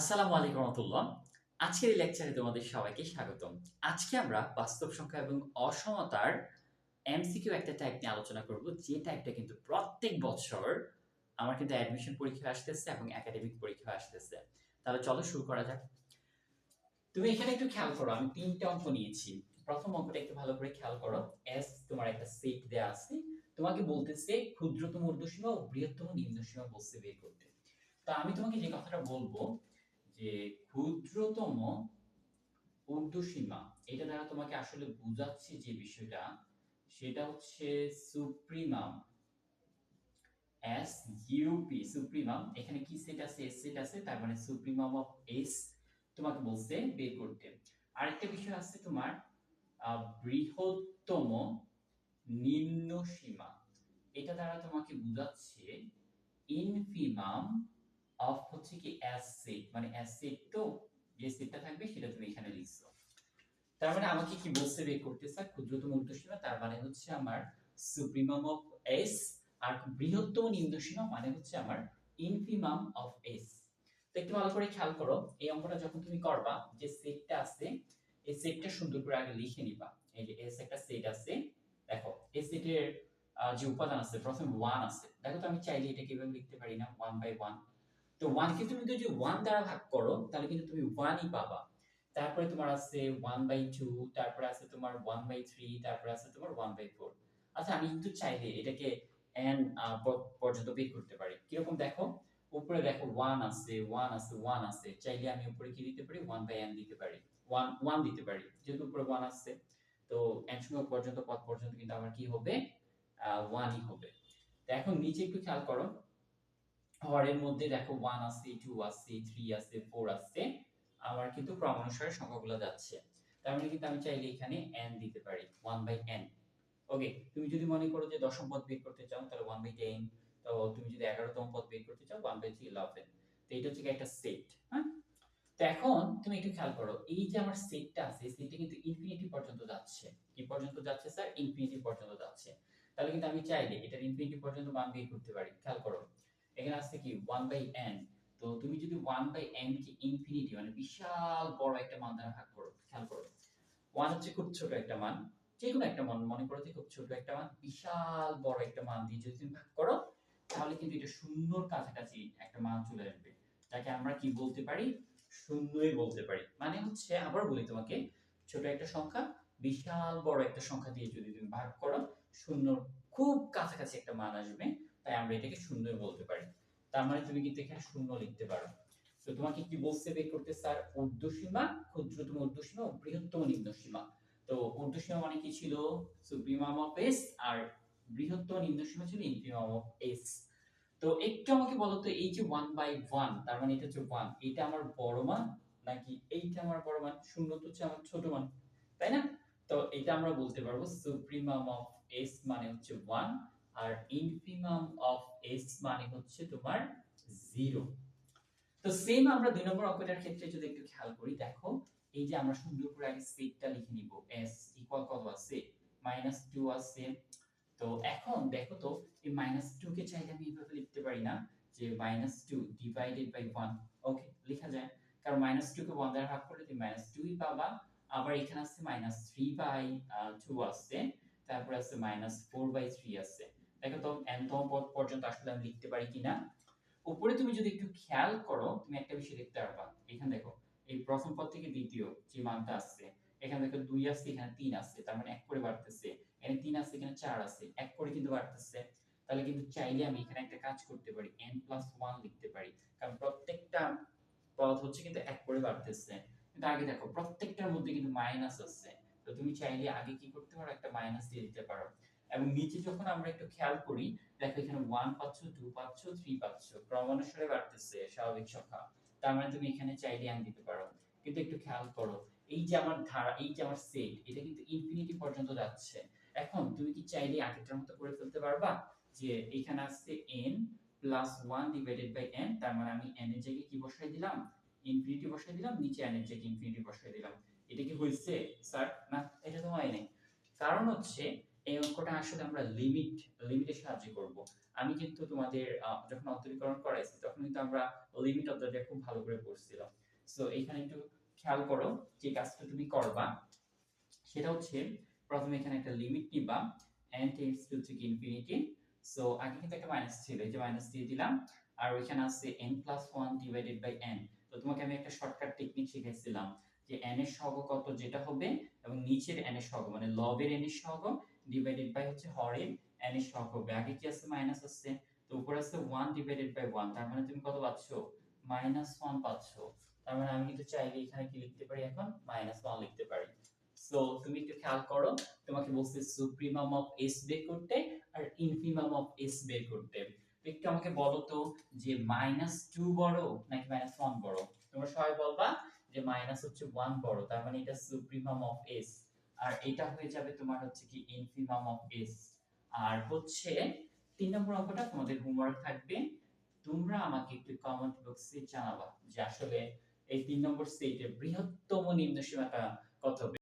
আসসালামু আলাইকুম রহমতুল্লাহ। আজকের এই লেকচারে তোমাদের সবাইকে স্বাগতম। আজকে আমরা বাস্তব সংখ্যা এবং অসমতার এমসিকিউ একটা টাইপ নিয়ে আলোচনা করব। যে টাইপটা কিন্তু প্রত্যেক বছর আমার কিন্তু অ্যাডমিশন পরীক্ষা আসতেছে এবং একাডেমিক পরীক্ষা আসতেছে। তাহলে চলো শুরু করা যাক। তুমি এখানে একটু খেয়াল করো, আমি তিনটা অঙ্ক নিয়েছি। প্রথম অঙ্কটা একটু ভালো করে খেয়াল করো। এস তোমার একটা সেট দেয়া আছে। তোমাকে বলতেছে ক্ষুদ্রতম ঊর্ধ্বসীমা ও বৃহত্তম নিম্নসীমা বলছে বের করতে। তা আমি তোমাকে যে কথাটা বলব যে ক্ষুদ্রতম ঊর্ধ্বসীমা, এটা দ্বারা তোমাকে আসলে বোঝাচ্ছে যে বিষয়টা, সেটা হচ্ছে সুপ্রিমাম এস ইউপি সুপ্রিমাম, এখানে কি সেট আছে? এস সেট আছে, তার মানে সুপ্রিমাম অফ এস তোমাকে বলছে বের করতে। আরেকটা বিষয় আছে তোমার বৃহত্তম নিম্ন সীমা এটা দ্বারা তোমাকে বোঝাচ্ছে ইনফিমাম অফ হচ্ছে কি অ্যাসেট মানে অ্যাসেট তো যে সেটটা থাকবে সেটা তুমি এখানে লিখছো। তার মানে আমাকে কি বলছে বের করতে স্যার ক্ষুদ্রতম ঊর্ধ্বসীমা তার মানে হচ্ছে আমার সুপ্রিমাম অফ এস আর বৃহত্তম নিম্নসীমা মানে হচ্ছে আমার ইনফিমাম অফ এস তো একটু ভালো করে খেয়াল করো, এই অঙ্কটা যখন তুমি করবা, যে সেটটা আছে, এই সেটটা সুন্দর করে আগে লিখে নিবা। এই যে এস একটা সেট আছে, দেখো, এই সেটের যে উপাদান আছে, প্রথমে ওয়ান আছে। দেখো তো আমি চাইলে এটা কীভাবে লিখতে পারি না? ওয়ান বাই ওয়ান তো ওয়ানকে তুমি যদি ওয়ান দ্বারা ভাগ করো, তাহলে কিন্তু তুমি ওয়ানই পাবা। তারপরে তোমার আছে ওয়ান বাই টু তারপরে আছে তোমার ওয়ান বাই থ্রি তারপরে আছে তোমার ওয়ান বাই ফোর আচ্ছা আমি কিন্তু চাইলে এটাকে এন পর্যন্ত বের করতে পারি। কীরকম দেখো? উপরে দেখো ওয়ান আছে ওয়ান আছে ওয়ান আছে। চাইলে আমি উপরে কি দিতে পারি? ওয়ান বাই এন দিতে পারি। ওয়ান ওয়ান দিতে পারি। যেহেতু উপরে ওয়ান আছে, তো এন সংখ্যক পর্যন্ত, পথ পর্যন্ত কিন্তু আমার কি হবে? ওয়ানই হবে। তো এখন নিচে একটু খেয়াল করো। হরের মধ্যে দেখো ওয়ান আছে টু আছে থ্রি আছে ফোর আছে আমার কিন্তু ক্রমানুসারে সংখ্যাগুলো যাচ্ছে। তার মানে কিন্তু আমি চাইলে এখানে এন দিতে পারি ওয়ান বাই এন ওকে তুমি যদি মনে করো যে দশম পদ বের করতে চাও, তাহলে ওয়ান বাই টেন তো তুমি যদি এগারোতম পদ বের করতে চাও ওয়ান বাই থ্রি ইলেভেন তো এটা হচ্ছে একটা সেট হ্যাঁ? তো এখন তুমি একটু খেয়াল করো, এই যে আমার সেটটা আছে সেটটা কিন্তু ইনফিনিটি পর্যন্ত যাচ্ছে। কি পর্যন্ত যাচ্ছে স্যার ইনফিনিটি পর্যন্ত যাচ্ছে। তাহলে কিন্তু আমি চাইলে এটার ইনফিনিটি পর্যন্ত মান বের করতে পারি। খেয়াল করো। এখানে আছে কি ওয়ান বাই এন তো তুমি যদি ওয়ান বাই এন কে ইনফিনিটি মানে বিশাল বড় একটা মান দ্বারা ভাগ করো, খেয়াল করো। ওয়ান হচ্ছে খুব ছোট একটা মান যে কোনো একটা মান, মনে করো যে খুব ছোট একটা মান, বিশাল বড় একটা মান দিয়ে যদি তুমি ভাগ করো, তাহলে কিন্তু এটা শূন্যর কাছাকাছি একটা মান চলে আসবে। যাকে আমরা কি বলতে পারি? শূন্যই বলতে পারি। মানে হচ্ছে আবার বলি তোমাকে, ছোট একটা সংখ্যা, বিশাল বড় একটা সংখ্যা দিয়ে যদি তুমি ভাগ করো শূন্যর খুব কাছাকাছি একটা মান আসবে। তাই আমরা এটাকে শূন্যই বলতে পারি। তার মানে তুমি কিন্তু এখানে শূন্য লিখতে পারো। তো তোমাকে কি বলছে বের করতে? স্যার, ঊর্ধ্বসীমা, ক্ষুদ্রতম ঊর্ধ্বসীমা ও বৃহত্তম নিম্নসীমা। তো ঊর্ধ্বসীমা মানে কি ছিল? সুপ্রিমাম অফ এস আর বৃহত্তম নিম্নসীমা ছিল ইনফিমাম অফ এস। তো একটু আমাকে বলো তো, এই যে ওয়ান বাই ওয়ান তার মানে এটা হচ্ছে ওয়ান এটা আমার বড় মান নাকি এইটা আমার বড় মান? শূন্য তো হচ্ছে আমার ছোট মান, তাই না? তো এটা আমরা বলতে পারব সুপ্রিমাম অফ এস মানে হচ্ছে ওয়ান আর ইনফিমাম অফ এস মানে হচ্ছে তোমার জিরো তো সেম আমরা দুই নম্বর অঙ্কটার ক্ষেত্রে যদি একটু খেয়াল করি, দেখো, এই যে আমরা সুন্দর করে আগে সেটটা লিখে নিব। এস ইকুয়াল কত আছে? মাইনাস টু আছে। তো এখন দেখো তো, এই মাইনাস টু কে চাইলে আমি এইভাবে লিখতে পারি না যে minus two divided by one okay লেখা যায়। কারণ মাইনাস টু কে ওয়ান দ্বারা ভাগ করলে তুমি মাইনাস টুই পাবা। আবার এখানে আছে মাইনাস থ্রি বাই টু আছে। তারপর আছে মাইনাস ফোর বাই থ্রি আছে। তো এনতম পদ পর্যন্ত আসলে আমি লিখতে পারি কিনা। উপরে তুমি যদি একটু খেয়াল করো, তুমি একটা বিষয় দেখতে পারবা। এখানে দেখো, এই প্রথম পদ থেকে দ্বিতীয় যে মানটা আসছে, এখানে দেখো দুই আসছে, এখানে তিন আসছে, তার মানে এক করে বাড়তেছে। এখানে তিন আসছে, এখানে চার আছে এক করে কিন্তু বাড়তেছে। তাহলে কিন্তু চাইলে আমি এখানে একটা কাজ করতে পারি এন প্লাস ওয়ান লিখতে পারি। কারণ প্রত্যেকটা পদ হচ্ছে কিন্তু এক করে বাড়তেছে। কিন্তু আগে দেখো, প্রত্যেকটার মধ্যে কিন্তু মাইনাস আছে তো তুমি চাইলে আগে কি করতে পারো? একটা মাইনাস দিয়ে দিতে পারো। এবং নিচে যখন আমরা একটু খেয়াল করি, দেখো এখানে ওয়ান পাচ্ছ টু পাচ্ছ থ্রি পাচ্ছ, ক্রমানুসারে বাড়তেছে স্বাভাবিক সংখ্যা। তার মানে তুমি এখানে চাইলে আন দিতে পারো। কিন্তু একটু খেয়াল করো, এই যে আমার ধারা, এই যে আমার সেট এটা কিন্তু ইনফিনিটি পর্যন্ত যাচ্ছে। এখন তুমি কি চাইলে আগেরটার মতো করে ফেলতে পারবা? যে এখানে আসছে n plus one divided by n, তার মানে আমি n এর জায়গায় কি বসাই দিলাম? ইনফিনিটি বসাই দিলাম, নিচে n এর জায়গায় ইনফিনিটি বসাই দিলাম। এটা কি হয়েছে স্যার না, এটা তো হয় নাই। কারণ হচ্ছে এই অঙ্কটা আসলে আমরা লিমিট লিমিটের সাহায্যে করব। আমি কিন্তু তোমাদের যখন অন্তরীকরণ করাইছি, তখন কিন্তু আমরা লিমিট অধ্যায়টা খুব ভালো করে পড়ছিলাম সো এখানে একটু খেয়াল করো যে কাজটা তুমি করবা। সেটা হচ্ছে, প্রথমে এখানে একটা লিমিট নিবা, n টেন্ডস টু থেকে ইনফিনিটি সো আগে কিন্তু একটা মাইনাস ছিল, এই যে মাইনাস দিয়ে দিলাম। আর ওইখানে আছে n plus one divided by n তো তোমাকে আমি একটা শর্টকাট টেকনিক শিখাইছিলাম যে n এর সহগ কত যেটা হবে এবং নিচের n এর সহগ মানে লবের n এর সহগ ডিভাইডেড বাই হচ্ছে হরের n এর হবে আগে কি আছে? মাইনাস আছে। তো উপরে আছে 1 ডিভাইডেড বাই 1 তার মানে তুমি কত পাচ্ছো? মাইনাস 1 পাচ্ছো। তার মানে আমি কিন্তু চাইলে এখানে কি লিখতে পারি এখন? মাইনাস 1 লিখতে পারি। সো তুমি একটু খেয়াল করো, তোমাকে বলছে সুপ্রিমাম অফ এস বের করতে আর ইনফিমাম অফ এস বের করতে। একটু আমাকে বলো তো যে মাইনাস টু বড় নাকি মাইনাস ওয়ান বড়? তোমরা সবাই বলবা যে মাইনাস হচ্ছে ওয়ান বড়, তার মানে এটা সুপ্রিমাম অফ এস আর এটা হয়ে যাবে তোমার হচ্ছে কি ইনফিমাম অফ এস আর হচ্ছে তিন নম্বর অঙ্কটা তোমাদের হোমওয়ার্ক থাকবে। তোমরা আমাকে একটু কমেন্ট বক্সে জানাবা যে আসলে এই তিন নম্বর সেটের বৃহত্তম নিম্ন সীমাটা কত?